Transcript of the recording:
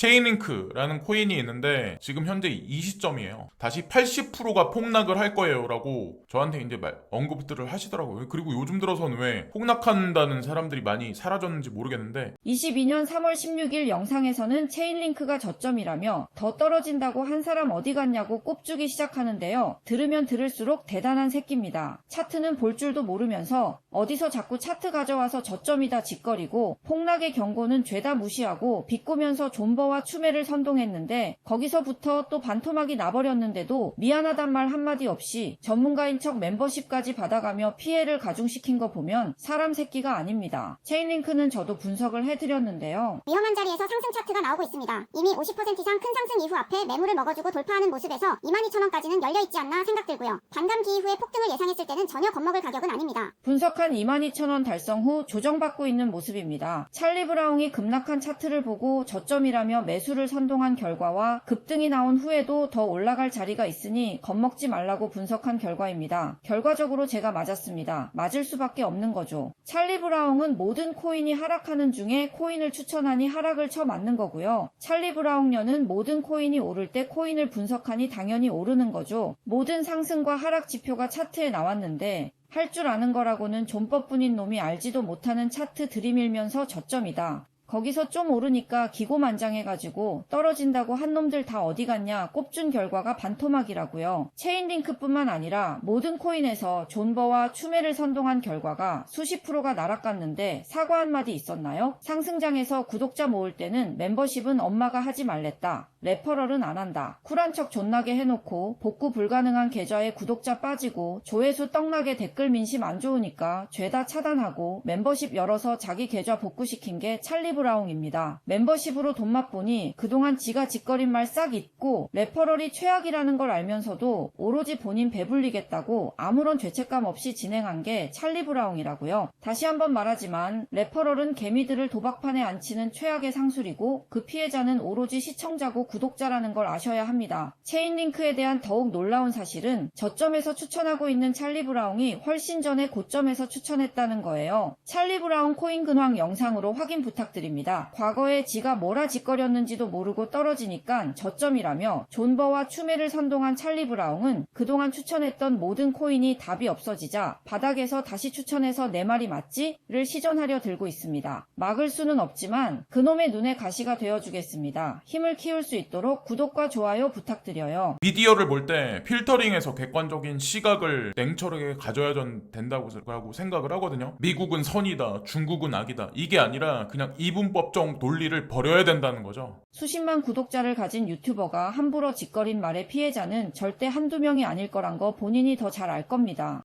체인링크라는 코인이 있는데 지금 현재 이 시점이에요. 다시 80%가 폭락을 할 거예요라고 저한테 이제 말, 언급들을 하시더라고요. 그리고 요즘 들어서는 왜 폭락한다는 사람들이 많이 사라졌는지 모르겠는데 22년 3월 16일 영상에서는 체인링크가 저점이라며 더 떨어진다고 한 사람 어디 갔냐고 꼽주기 시작하는데요. 들으면 들을수록 대단한 새끼입니다. 차트는 볼 줄도 모르면서 어디서 자꾸 차트 가져와서 저점이다 짓거리고 폭락의 경고는 죄다 무시하고 비꼬면서 존버 와 추매를 선동했는데 거기서부터 또 반토막이 나버렸는데도 미안하단 말 한마디 없이 전문가인 척 멤버십까지 받아가며 피해를 가중시킨 거 보면 사람 새끼가 아닙니다. 체인링크는 저도 분석을 해드렸는데요. 위험한 자리에서 상승 차트가 나오고 있습니다. 이미 50% 이상 큰 상승 이후 앞에 매물을 먹어주고 돌파하는 모습에서 22,000원까지는 열려있지 않나 생각 들고요. 반감기 이후에 폭등을 예상했을 때는 전혀 겁먹을 가격은 아닙니다. 분석한 22,000원 달성 후 조정받고 있는 모습입니다. 찰리 브라운이 급락한 차트를 보고 저점이라며 매수를 선동한 결과와 급등이 나온 후에도 더 올라갈 자리가 있으니 겁먹지 말라고 분석한 결과입니다. 결과적으로 제가 맞았습니다. 맞을 수밖에 없는 거죠. 찰리 브라운은 모든 코인이 하락하는 중에 코인을 추천하니 하락을 쳐 맞는 거고요. 찰리 브라운녀는 모든 코인이 오를 때 코인을 분석하니 당연히 오르는 거죠. 모든 상승과 하락 지표가 차트에 나왔는데 할줄 아는 거라고는 존법뿐인 놈이 알지도 못하는 차트 들이밀면서 저점이다. 거기서 좀 오르니까 기고만장해가지고 떨어진다고 한 놈들 다 어디 갔냐 꼽준 결과가 반토막이라고요. 체인링크뿐만 아니라 모든 코인에서 존버와 추매를 선동한 결과가 수십 프로가 날아갔는데 사과 한마디 있었나요? 상승장에서 구독자 모을 때는 멤버십은 엄마가 하지 말랬다. 레퍼럴은 안 한다. 쿨한 척 존나게 해놓고 복구 불가능한 계좌에 구독자 빠지고 조회수 떡나게 댓글 민심 안 좋으니까 죄다 차단하고 멤버십 열어서 자기 계좌 복구시킨 게 찰리 브 라운입니다. 멤버십으로 돈 맛보니 그동안 지가 짓거린 말 싹 잊고 레퍼럴이 최악이라는 걸 알면서도 오로지 본인 배불리겠다고 아무런 죄책감 없이 진행한 게 찰리 브라운이라고요. 다시 한번 말하지만 레퍼럴은 개미들을 도박판에 앉히는 최악의 상술이고 그 피해자는 오로지 시청자고 구독자라는 걸 아셔야 합니다. 체인링크에 대한 더욱 놀라운 사실은 저점에서 추천하고 있는 찰리 브라운이 훨씬 전에 고점에서 추천했다는 거예요. 찰리 브라운 코인 근황 영상으로 확인 부탁드립니다. 과거에 지가 뭐라 짓거렸는지도 모르고 떨어지니까 저점이라며 존버와 추매를 선동한 찰리 브라운은 그동안 추천했던 모든 코인이 답이 없어지자 바닥에서 다시 추천해서 내 말이 맞지?를 시전하려 들고 있습니다. 막을 수는 없지만 그놈의 눈에 가시가 되어주겠습니다. 힘을 키울 수 있도록 구독과 좋아요 부탁드려요. 미디어를 볼 때 필터링해서 객관적인 시각을 냉철하게 가져야 전 된다고 생각을 하거든요. 미국은 선이다, 중국은 악이다. 이게 아니라 그냥 이분법적 논리를 버려야 된다는 거죠. 수십만 구독자를 가진 유튜버가 함부로 짓거린 말의 피해자는 절대 한두 명이 아닐 거란 거 본인이 더 잘 알 겁니다.